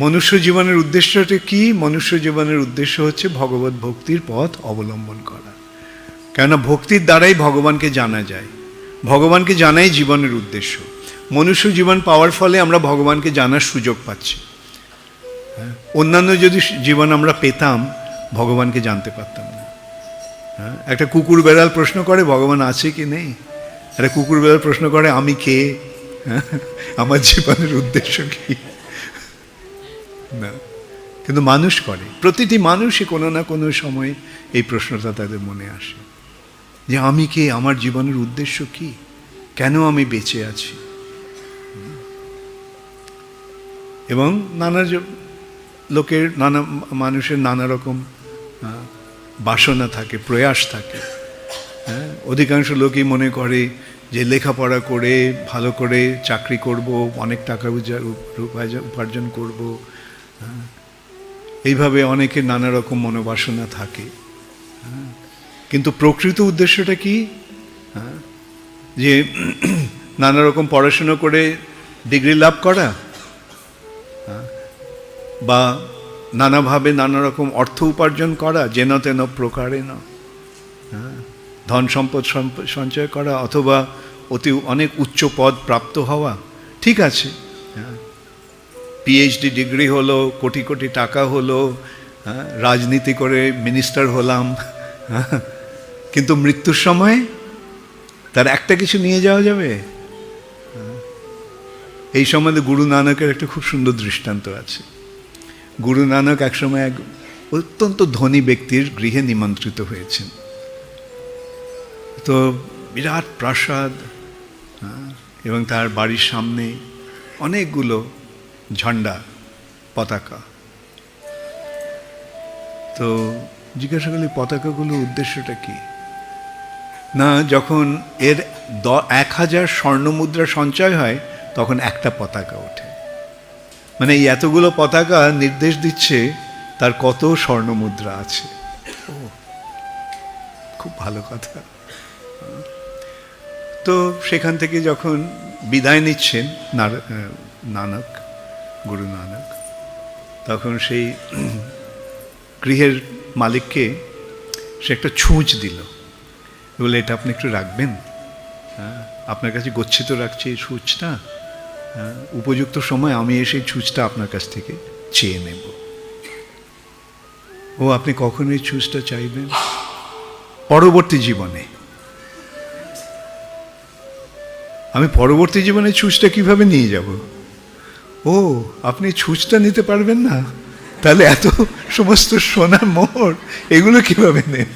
মনুষ্য জীবনের উদ্দেশ্যটা কি? মনুষ্য জীবনের উদ্দেশ্য হচ্ছে ভগবত ভক্তির পথ অবলম্বন করা। কেননা ভক্তির দ্বারাই ভগবানকে জানা যায়। ভগবানকে জানাই জীবনের উদ্দেশ্য। মনুষ্য জীবন পাওয়ার ফলে আমরা ভগবানকে জানার সুযোগ পাচ্ছি। হ্যাঁ, অন্যান্য যদি জীবন আমরা পেতাম ভগবানকে জানতে পারতাম না। হ্যাঁ, একটা কুকুর বেড়াল প্রশ্ন করে ভগবান আছে কি নেই? একটা কুকুর বেড়াল প্রশ্ন করে আমি কে? হ্যাঁ, আমার জীবনের উদ্দেশ্য কি? কিন্তু মানুষ করে। প্রতিটি মানুষই কোনো না কোনো সময় এই প্রশ্নটা তাদের মনে আসে। যে আমি কে আমার জীবনের উদ্দেশ্য কি? কেন আমি বেঁচে আছি? এবং নানা লোকের নানা মানুষের নানা রকম বাসনা থাকে, প্রয়াস থাকে। হ্যাঁ অধিকাংশ লোকই মনে করে যে লেখাপড়া করে, ভালো করে চাকরি করব, অনেক টাকা উপার্জন- করব। এইভাবে অনেকের নানা রকম মনোবাসনা থাকে। কিন্তু প্রকৃত উদ্দেশ্যটা কি? যে নানা রকম পড়াশুনো করে ডিগ্রি লাভ করা, বা নানাভাবে নানা রকম অর্থ উপার্জন করা, যেন তেন প্রকারে না। ধন সম্পদ সঞ্চয় করা, অথবা অতি অনেক উচ্চ পদ প্রাপ্ত হওয়া, ঠিক আছে। হ্যাঁ পিএইচডি ডিগ্রি হলো কোটি কোটি টাকা হলো হ্যাঁ, রাজনীতি করে মিনিস্টার হলাম হ্যাঁ, কিন্তু মৃত্যুর সময় তার একটা কিছু নিয়ে যাওয়া যাবে হ্যাঁ। এই সম্বন্ধে গুরু নানকের একটা খুব সুন্দর দৃষ্টান্ত আছে গুরু নানক একসময় এক অত্যন্ত ধনী ব্যক্তির গৃহে নিমন্ত্রিত হয়েছেন তো বিরাট প্রাসাদ এবং তার বাড়ির সামনে অনেকগুলো ঝান্ডা, পতাকা। তো জিজ্ঞাসা করলি পতাকাগুলোর উদ্দেশ্যটা কি? না, যখন এর দ, এক হাজার স্বর্ণমুদ্রা সঞ্চয় হয়, তখন একটা পতাকা ওঠে। মানে এই এতগুলো পতাকা নির্দেশ দিচ্ছে, তার কত স্বর্ণমুদ্রা আছে। ও খুব ভালো কথা। তো সেখান থেকে যখন বিদায় নিচ্ছেন নানক গুরু নানক। তখন সেই গৃহের মালিককে সে একটা ছুঁচ দিল। বলে এটা আপনি একটু রাখবেন? হ্যাঁ আপনার কাছে গচ্ছিত রাখছি এই ছুঁচটা। হ্যাঁ, উপযুক্ত সময় আমি এসে ছুঁচটা আপনার কাছ থেকে চেয়ে নেব। ও আপনি কখন এই ছুঁচটা চাইবেন? পরবর্তী জীবনে। আমি পরবর্তী জীবনে ছুঁচটা কীভাবে নিয়ে যাব? ও, আপনি ছুঁচটা নিতে পারবেন না? তাহলে এত সমস্ত সোনার মোহর, এগুলো কীভাবে নেন?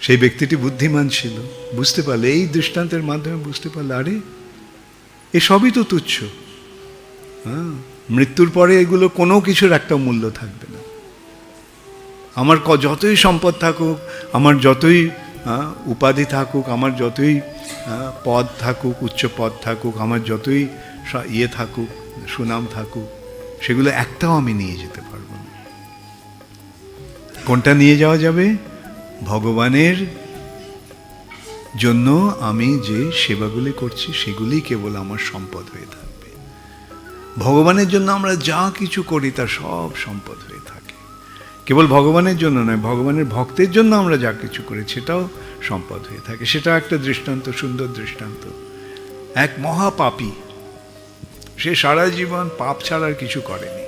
সেই ব্যক্তিটি বুদ্ধিমান ছিল, বুঝতে পারলে, এই দৃষ্টান্তের মাধ্যমে বুঝতে পারলে, আরে, এ সবই তো তুচ্ছ। হ্যাঁ মৃত্যুর পরে এগুলো কোনো কিছুর একটা মূল্য থাকবে না। আমার যতই সম্পদ থাকুক, আমার যতই উপাধি থাকুক আমার যতই আহ, পদ থাকুক উচ্চ পদ থাকুক আমার যতই ইয়ে থাকুক সুনাম থাকুক সেগুলো একটাও আমি নিয়ে যেতে পারব না। কোনটা নিয়ে যাওয়া যাবে? ভগবানের জন্য আমি যে সেবাগুলি করছি সেগুলি কেবল আমার সম্পদ হয়ে থাকবে। ভগবানের জন্য আমরা যা কিছু করি তা সব সম্পদ হয়ে থাকে কেবল ভগবানের জন্য নয়, ভগবানের ভক্তের জন্য আমরা যা কিছু করি, সেটাও সম্পদ হয়ে থাকে। সেটা একটা দৃষ্টান্ত, সুন্দর দৃষ্টান্ত। এক মহাপাপী, সে সারা জীবন পাপ ছাড়ার কিছু করেনি।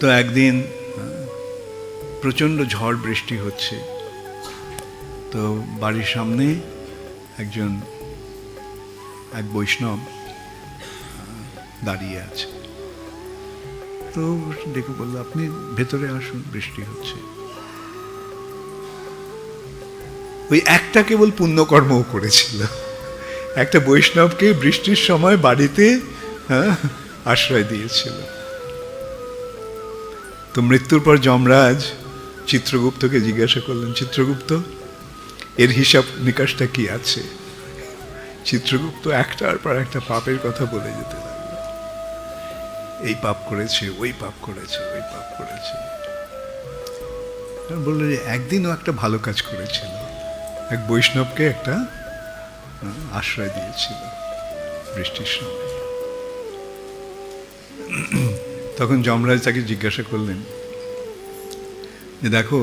তো একদিন, প্রচণ্ড ঝড় বৃষ্টি হচ্ছে। তো বাড়ির সামনে একজন, এক বৈষ্ণব, দাঁড়িয়ে আছে। তো ডেকে বলল আপনি ভেতরে আসুন বৃষ্টি হচ্ছে। ওই একটা কেবল পুণ্যকর্মও করেছিল। একটা বৈষ্ণবকে বৃষ্টির সময় বাড়িতে হ্যাঁ, আশ্রয় দিয়েছিল। তো মৃত্যুর পর যমরাজ চিত্রগুপ্তকে জিজ্ঞাসা করলেন চিত্রগুপ্ত এর হিসাব নিকাশটা কি আছে? চিত্রগুপ্ত একটার পর একটা পাপের কথা বলে যেতে এই পাপ করেছে, ওই পাপ করেছে, ওই পাপ করেছে। বলল যে একদিনও একটা ভালো কাজ করেছিল। এক বৈষ্ণবকে একটা আশ্রয় দিয়েছিল বৃষ্টির সময়। তখন যমরাজ তাকে জিজ্ঞাসা করলেন যে দেখো,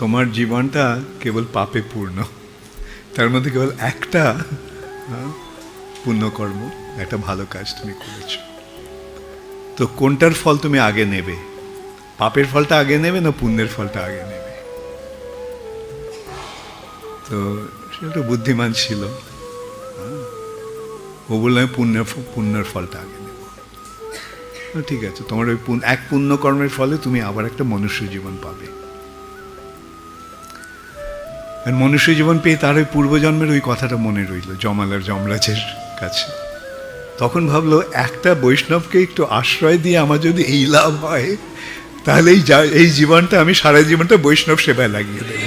তোমার জীবনটা কেবল পাপে পূর্ণ। তার মধ্যে কেবল একটা পুণ্যকর্ম, একটা ভালো কাজ তুমি করেছ। তো কোনটার ফল তুমি আগে নেবে? পাপের ফলটা আগে নেবে না পুণ্যের ফলটা আগে নেবে? তো সে একটু বুদ্ধিমান ছিল। ও বললাম পুণ্যের ফ- পুণ্যের ফলটা আগে নেব। ঠিক আছে। তোমার ওই এক পুণ্য কর্মের ফলে তুমি আবার একটা মনুষ্য জীবন পাবে। মনুষ্য জীবন পেয়ে তার ওই পূর্বজন্মের ওই কথাটা মনে রইল, জমাল আর যমরাজের কাছে। তখন ভাবলো একটা বৈষ্ণবকে একটু আশ্রয় দিয়ে আমার যদি এই লাভ হয় তাহলে এই এই জীবনটা আমি সারা জীবনটা বৈষ্ণব সেবায় লাগিয়ে দেব।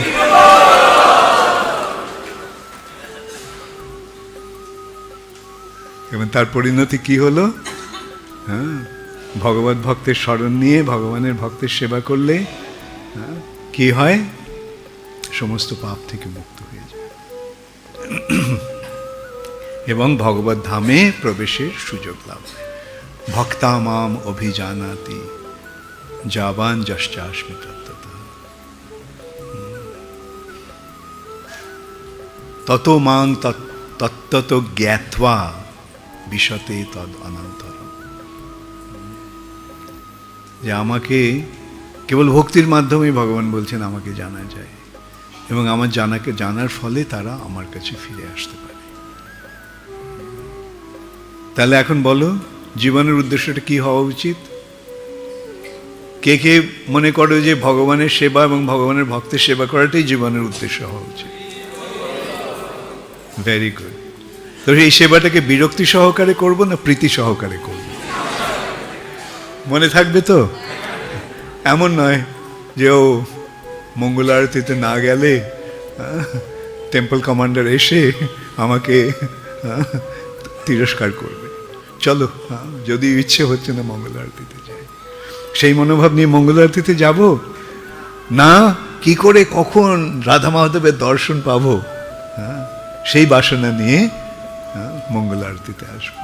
এবং তার পরিণতি কি হলো? হ্যাঁ ভগবত ভক্তের স্মরণ নিয়ে ভগবানের ভক্তের সেবা করলে হ্যাঁ, কি হয়? সমস্ত পাপ থেকে মুক্ত হয়ে যায়। এবং ভগবত ধামে প্রবেশের সুযোগ লাভ। হয় ভক্তা মাম অভিজানাতি, যাবান যশ্চাস্মি তত মাং তত- তত্ত্বত জ্ঞাত্বা বিশতে তদ অনন্তর যে আমাকে কেবল ভক্তির মাধ্যমে ভগবান বলছেন, আমাকে জানা যায়। এবং আমার জানাকে, জানার ফলে তারা আমার কাছে ফিরে আসতে পারে। তাহলে এখন বলো, জীবনের উদ্দেশ্যটা কি হওয়া উচিত? কে কে মনে করো যে ভগবানের সেবা এবং ভগবানের ভক্তের সেবা করাটাই জীবনের উদ্দেশ্য হওয়া উচিত? ভেরি গুড তো এই সেবাটাকে বিরক্তি সহকারে করব না প্রীতি সহকারে করব? মনে থাকবে তো? এমন নয় যে, ও মঙ্গল আরতিতে না গেলে টেম্পল কমান্ডার এসে আমাকে তিরস্কার করবে। চলো যদি ইচ্ছে হচ্ছে না মঙ্গল আরতিতে যাই। সেই মনোভাব নিয়ে মঙ্গল আরতিতে যাব? না কি করে কখন রাধা মাধবের দর্শন পাবো? হ্যাঁ, সেই বাসনা নিয়ে মঙ্গল আরতিতে আসব।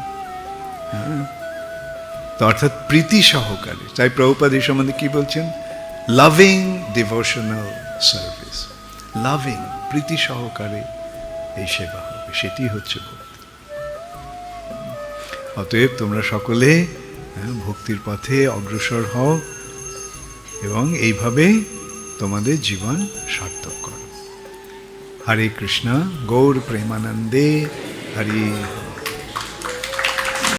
তো অর্থাৎ প্রীতি সহকারে। তাই প্রভুপাদ এই সম্বন্ধে কি বলছেন? লাভিং ডিভোশনাল সার্ভিস লাভিং প্রীতি সহকারে এই সেবা হবে। সেটি হচ্ছে ভক্তি অতএব তোমরা সকলে হ্যাঁ, ভক্তির পথে অগ্রসর হও এবং এইভাবে তোমাদের জীবন সার্থক করো। হরে কৃষ্ণ গৌর প্রেমানন্দে হরি